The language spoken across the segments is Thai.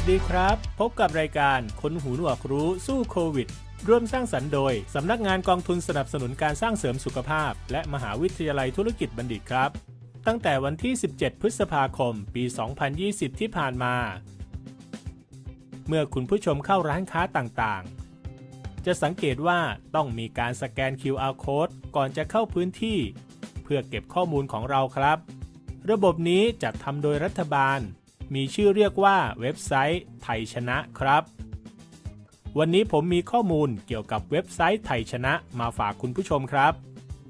สดีครับ พบกับรายการคนหูหนวกรู้สู้โควิด ร่วมสร้างสรรค์โดย สำนักงานกองทุนสนับสนุนการสร้างเสริมสุขภาพ และมหาวิทยาลัยธุรกิจบัณฑิตครับ ตั้งแต่วันที่ 17 พฤษภาคม ปี 2020 ที่ผ่านมา เมื่อคุณผู้ชมเข้าร้านค้าต่างๆ จะสังเกตว่าต้องมีการสแกน QR code ก่อนจะเข้าพื้นที่ เพื่อเก็บข้อมูลของเราครับ ระบบนี้จัดทำโดยรัฐบาล มีชื่อเรียกว่าเว็บไซต์ไทยชนะครับ วันนี้ผมมีข้อมูลเกี่ยวกับเว็บไซต์ไทยชนะมาฝากคุณผู้ชมครับ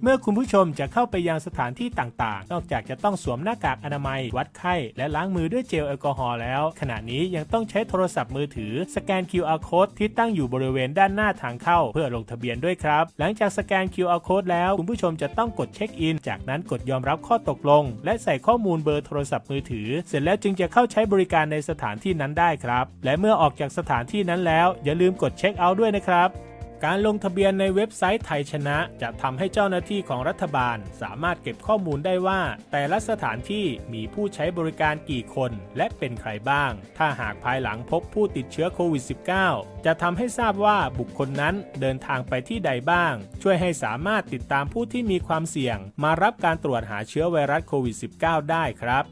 เมื่อคุณผู้ชมจะเข้าไปยังสถานที่ต่างๆ นอกจากจะต้องสวมหน้ากากอนามัย วัดไข้ และล้างมือด้วยเจลแอลกอฮอล์แล้ว ขณะนี้ยังต้องใช้โทรศัพท์มือถือ สแกน QR code ที่ตั้งอยู่บริเวณด้านหน้าทางเข้า เพื่อลงทะเบียนด้วยครับ หลังจากสแกน QR code แล้ว คุณผู้ชมจะต้องกดเช็คอิน จากนั้นกดยอมรับข้อตกลง และใส่ข้อมูลเบอร์โทรศัพท์มือถือ เสร็จแล้วจึงจะเข้าใช้บริการในสถานที่นั้นได้ครับ และเมื่อออกจากสถานที่นั้นแล้ว อย่าลืมกดเช็คเอาท์ด้วยนะครับ การลงทะเบียนในเว็บไซต์ไทยชนะ จะทำให้เจ้าหน้าที่ของรัฐบาล สามารถเก็บข้อมูลได้ว่า แต่ละสถานที่มีผู้ใช้บริการกี่คน และเป็นใครบ้าง ถ้าหากภายหลังพบผู้ติดเชื้อโควิด -19 จะทำให้ทราบว่าบุคคลนั้นเดินทางไปที่ใดบ้าง ช่วยให้สามารถติดตามผู้ที่มีความเสี่ยง มารับการตรวจหาเชื้อไวรัสโควิด -19 ได้ครับ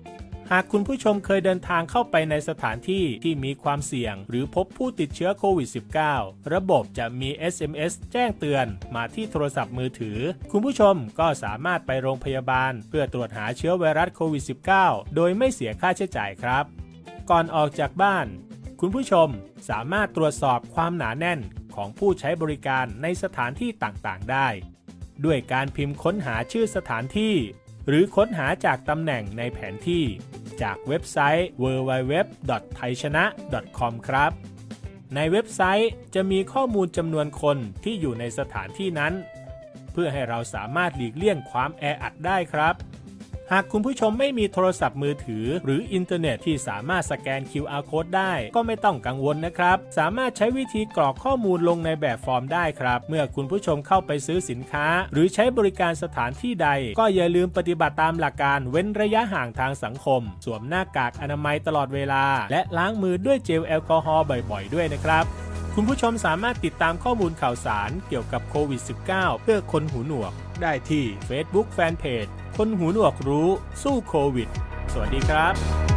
หากคุณผู้ชมเคยเดินทางเข้าไปในสถานที่ที่มีความเสี่ยง หรือพบผู้ติดเชื้อโควิด -19 ระบบจะมี SMS แจ้งเตือนมาที่โทรศัพท์มือถือ คุณผู้ชมก็สามารถไปโรงพยาบาล เพื่อตรวจหาเชื้อไวรัสโควิด -19 โดยไม่เสียค่าใช้จ่ายครับ ก่อนออกจากบ้าน คุณผู้ชมสามารถตรวจสอบความหนาแน่นของผู้ใช้บริการในสถานที่ต่างๆ ได้ ด้วยการพิมพ์ค้นหาชื่อสถานที่ หรือค้นหาจากตำแหน่งในแผนที่ จากเว็บไซต์ www.thaichana.com ครับ ในเว็บไซต์จะมีข้อมูลจำนวนคนที่อยู่ในสถานที่นั้น เพื่อให้เราสามารถหลีกเลี่ยงความแออัดได้ครับ หากคุณผู้ชมไม่มีโทรศัพท์มือถือ หรืออินเทอร์เน็ตที่สามารถสแกน QR code ได้ ก็ไม่ต้องกังวลนะครับ สามารถใช้วิธีกรอกข้อมูลลงในแบบฟอร์มได้ครับ เมื่อคุณผู้ชมเข้าไปซื้อสินค้า หรือใช้บริการสถานที่ใด ก็อย่าลืมปฏิบัติตามหลักการเว้นระยะห่างทางสังคม สวมหน้ากากอนามัยตลอดเวลา และล้างมือด้วยเจลแอลกอฮอล์บ่อย ๆ ด้วยนะครับ คุณผู้ชมสามารถติดตามข้อมูลข่าวสารเกี่ยวกับโควิด -19 เพื่อคนหูหนวก ได้ที่ Facebook Fanpage คนหูหนวกรู้สู้โควิด สวัสดีครับ